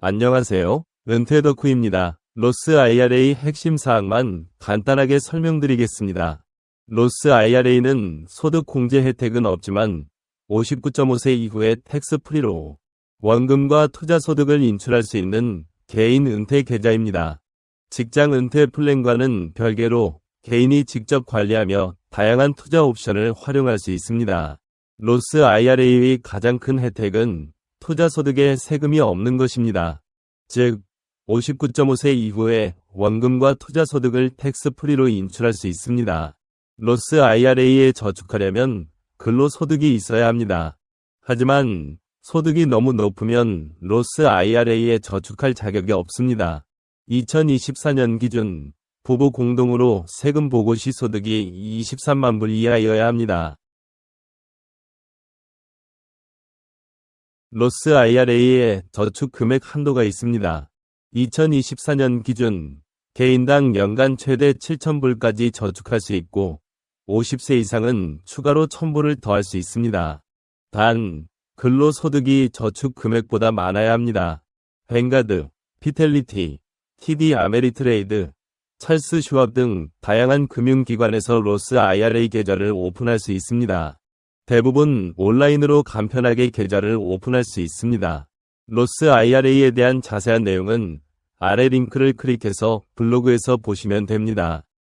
안녕하세요. 은퇴 덕후입니다. 로스 IRA 핵심 사항만 간단하게 설명드리겠습니다. 로스 IRA는 소득 공제 혜택은 없지만 59.5세 이후에 텍스 프리로 원금과 투자 소득을 인출할 수 있는 개인 은퇴 계좌입니다. 직장 은퇴 플랜과는 별개로 개인이 직접 관리하며 다양한 투자 옵션을 활용할 수 있습니다. 로스 IRA의 가장 큰 혜택은 투자 소득에 세금이 없는 것입니다. 즉, 59.5세 이후에 원금과 투자 소득을 텍스 프리로 인출할 수 있습니다. 로스 IRA에 저축하려면 근로소득이 있어야 합니다. 하지만 소득이 너무 높으면 로스 IRA에 저축할 자격이 없습니다. 2024년 기준 부부 공동으로 세금 보고 시 소득이 23만 불 이하여야 합니다. 로스 IRA에 저축 금액 한도가 있습니다. 2024년 기준 개인당 연간 최대 7,000불까지 저축할 수 있고 50세 이상은 추가로 1,000불을 더할 수 있습니다. 단, 근로소득이 저축 금액보다 많아야 합니다. 뱅가드, 피텔리티, TD 아메리트레이드, 찰스 슈업 등 다양한 금융기관에서 로스 IRA 계좌를 오픈할 수 있습니다. 대부분 온라인으로 간편하게 계좌를 오픈할 수 있습니다. 로스 IRA에 대한 자세한 내용은 아래 링크를 클릭해서 블로그에서 보시면 됩니다.